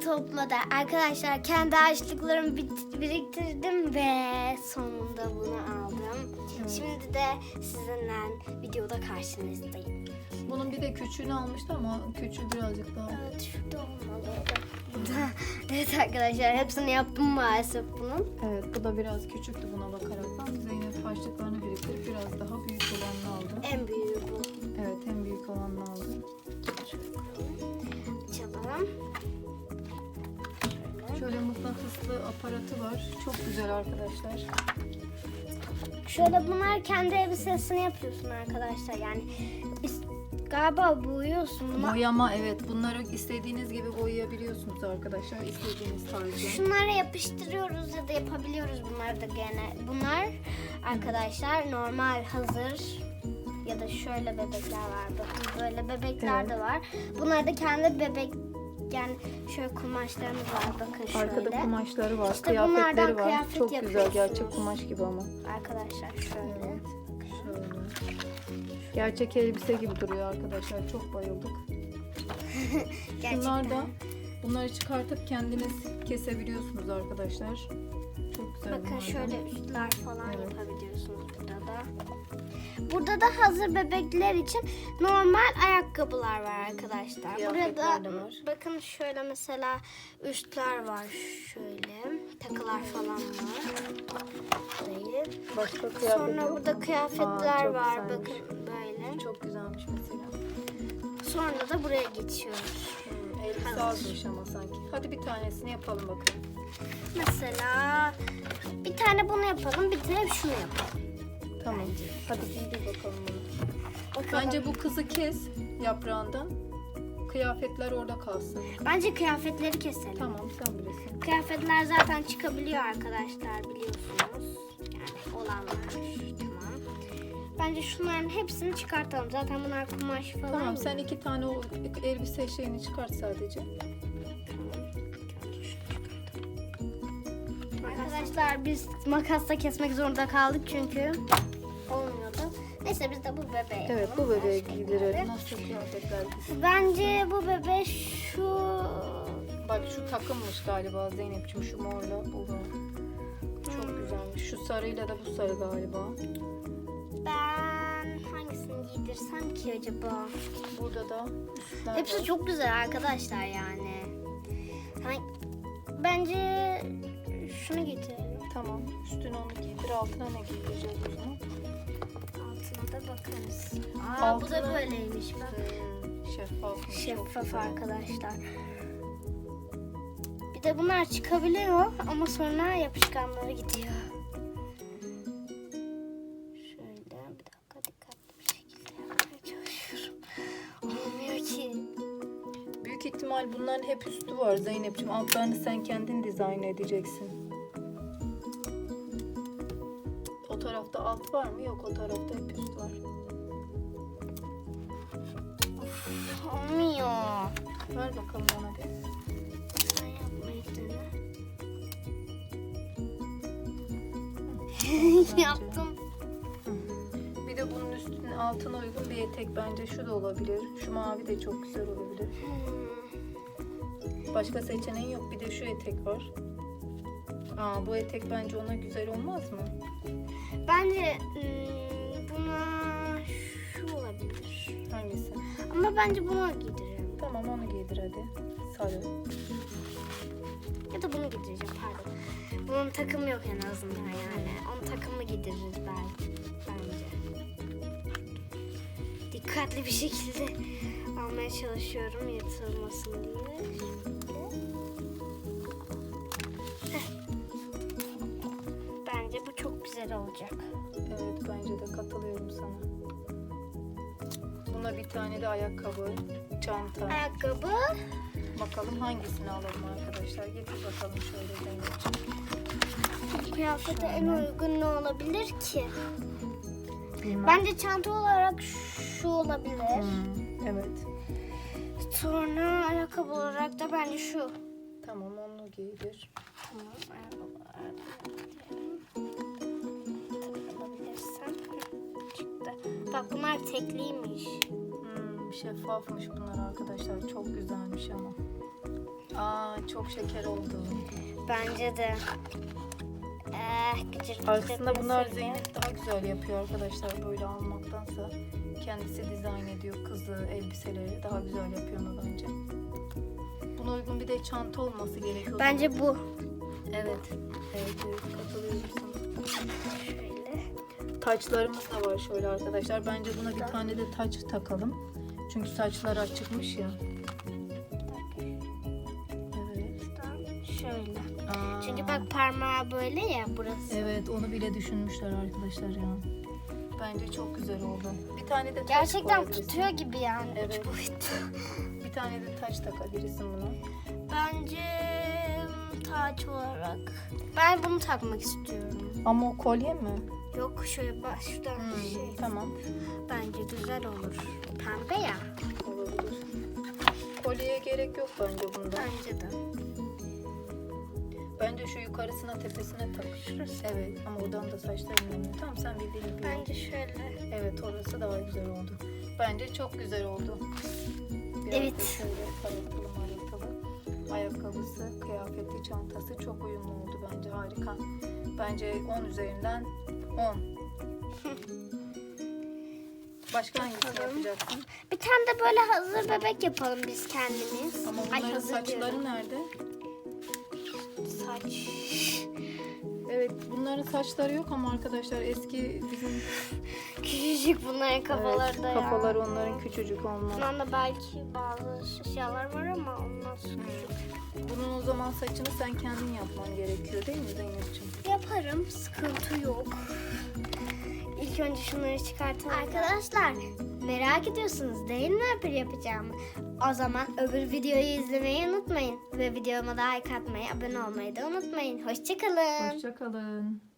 topladı. Arkadaşlar kendi harçlıklarımı biriktirdim ve sonunda bunu aldım. Evet. Şimdi de sizinle videoda karşınızdayım. Bunun bir de küçüğünü almıştı ama küçüğü birazcık daha. Evet şurada olmalıydı. evet arkadaşlar hepsini yaptım maalesef bunun. Evet bu da biraz küçüktü buna bakaraktan. Zeynep harçlıklarını biriktirip biraz daha büyük olanını aldı. En büyüğü bu. Evet en büyük olanını aldı. Açalım. Şöyle. Şöyle mıknatıslı aparatı var. Çok güzel arkadaşlar. Şöyle bunlar kendi elbisesini yapıyorsun arkadaşlar. Yani galiba boyuyorsun. Boyama evet bunları istediğiniz gibi boyayabiliyorsunuz arkadaşlar. İstediğiniz tarzda. Şunlara yapıştırıyoruz ya da yapabiliyoruz bunları da gene. Bunlar arkadaşlar normal hazır ya da şöyle bebekler var. Bakın böyle bebekler Evet. de var. Bunlar da kendi bebek yani şöyle kumaşlarımız var bakın şöyle. Arkada kumaşları var, İşte kıyafetleri var. kıyafet Çok güzel gerçek kumaş gibi ama. Arkadaşlar şöyle. Evet. Şöyle. Gerçek elbise gibi duruyor arkadaşlar. Çok bayıldık. Şunlar da bunları çıkartıp kendiniz kesebiliyorsunuz arkadaşlar. Çok güzel Bakın şöyle üstler falan Evet. yapabiliyorsunuz burada da. Burada da hazır bebekler için normal ayakkabılar var arkadaşlar. Burada bakın şöyle mesela üstler var şöyle. Takılar falan var. Burayı. Başka kıyafet Sonra burada kıyafetler Aa, var. güzelmiş. Bakın böyle. Çok güzelmiş mesela. Sonra da buraya geçiyoruz. Hmm, elbise azmış ama sanki. Hadi bir tanesini yapalım bakalım. Mesela bir tane bunu yapalım, bir tane şunu yapalım. Tamam. Hadi giydir bakalım bunu. Bakalım. Bence bu kızı kes yaprağından. Kıyafetler orada kalsın. Bence kıyafetleri keselim. Tamam sen bilirsin. Kıyafetler zaten çıkabiliyor arkadaşlar biliyorsunuz. Yani olanlar. Tamam. Bence şunların hepsini çıkartalım. Zaten bunlar kumaş falan. Tamam ya. sen iki tane o elbise şeyini çıkart sadece. Arkadaşlar biz makasla kesmek zorunda kaldık çünkü olmuyordu. Neyse biz de bu bebeği Evet bu bebeğe giydirelim. Nasıl kıyafetler? Bence bu bebe şu Bak şu takımmış galiba Zeynep'ciğim şu morla bu da. Çok güzelmiş. Şu sarıyla da bu sarı galiba. ben hangisini giydirsem ki acaba? Burada da üstler Hepsi var. çok güzel arkadaşlar yani. Hani bence şunu getirelim. Üstüne onu giydir. Altına ne giydireceğiz o zaman? Altına da bakarız. Aa bu da Altına- böyleymiş bak. Şeffaf. Şeffaf arkadaşlar. Bir de bunlar çıkabiliyor ama sonra yapışkanları gidiyor. Şöyle bir dakika dikkatli bir şekilde yapmaya çalışıyorum. Olmuyor ki. Büyük ihtimal bunların hep üstü var Zeynep'ciğim. Altlarını sen kendin dizayn edeceksin. Tarafta alt var mı? Yok o tarafta hep üst var. Olmuyor. Ver bakalım bana bir. Sen yapmayı dene. Yaptım. Bir de bunun üstüne altına uygun bir etek bence şu da olabilir. Şu mavi de çok güzel olabilir. Başka seçeneğin yok. Bir de şu etek var. Aa bu etek bence ona güzel olmaz mı? Bence hmm, buna şu olabilir. Hangisi? Ama bence bunu giydirelim. Tamam onu giydir hadi. Sarı. Ya da bunu giydireceğim pardon. Bunun takımı yok en azından yani. Onun takımı giydiririz belki. Bence. Dikkatli bir şekilde almaya çalışıyorum yatırılmasın diye. Heh. Güzel olacak. Evet bence de katılıyorum sana. Buna bir tane de ayakkabı, çanta. Ayakkabı. Bakalım hangisini alalım arkadaşlar. Getir bakalım şöyle Zeynep'ciğim. Kıyafete en uygun ne olabilir ki? Bilmem. Bence çanta olarak şu olabilir. Hmm, evet. Sonra ayakkabı olarak da bence şu. Tamam onu giydir. Tamam, ayakkabılar. Takılabilirsem. Bak bunlar tekliymiş. Hmm, şeffafmış bunlar arkadaşlar. Çok güzelmiş ama. Aa çok şeker oldu. Bence de. Eh, gıcır gıcır Aslında bunlar. Zeynep daha güzel yapıyor arkadaşlar böyle almaktansa. Kendisi dizayn ediyor kızı, elbiseleri daha güzel yapıyor mu bence. Buna uygun bir de çanta olması gerekiyor. Bence bu. Evet. Evet, evet katılıyorum. Taçlarımız da var şöyle arkadaşlar. Bence buna bir tane de taç takalım. Çünkü saçlar açıkmış ya. Evet. Şöyle. Aa, Çünkü bak parmağı böyle ya burası. Evet onu bile düşünmüşler arkadaşlar ya. Bence çok güzel oldu. Bir tane de taç Gerçekten koyabilirsin. tutuyor gibi yani. Evet. Bir tane de taç takabilirsin buna. Bence taç olarak. Ben bunu takmak istiyorum. Ama o kolye mi? Yok şöyle bak şuradan Hmm, şey. Tamam. Bence güzel olur. Pembe ya. Olabilir. Kolyeye gerek yok bence bunda. Bence de. Bence şu yukarısına tepesine tak. Şurası. Evet ama oradan da saçların önüne. Tamam sen bildiğini bil. Bence şöyle. Evet orası daha güzel oldu. Bence çok güzel oldu. Biraz Evet. şöyle parıltılı marıltılı. Ayakkabısı, kıyafeti, çantası çok uyumlu oldu bence harika. Bence 10 üzerinden 10. Başka hangisini Bakalım. yapacaksın? Bir tane de böyle hazır bebek yapalım biz kendimiz. Ama Ay, bunların saçları diyorum. nerede? Saç. Evet bunların saçları yok ama arkadaşlar eski bizim Küçücük bunların kafaları evet, da ya. kafalar onların küçücük olmaz. Bundan da belki bazı eşyalar var ama onlar küçük. Bunun o zaman saçını sen kendin yapman gerekiyor değil mi Zeynep'ciğim? Yaparım, sıkıntı yok. İlk önce şunları çıkartalım. Arkadaşlar merak ediyorsunuz değil mi öbür yapacağımı? O zaman öbür videoyu izlemeyi unutmayın. Ve videoma da like atmayı, abone olmayı da unutmayın. Hoşçakalın. Hoşçakalın.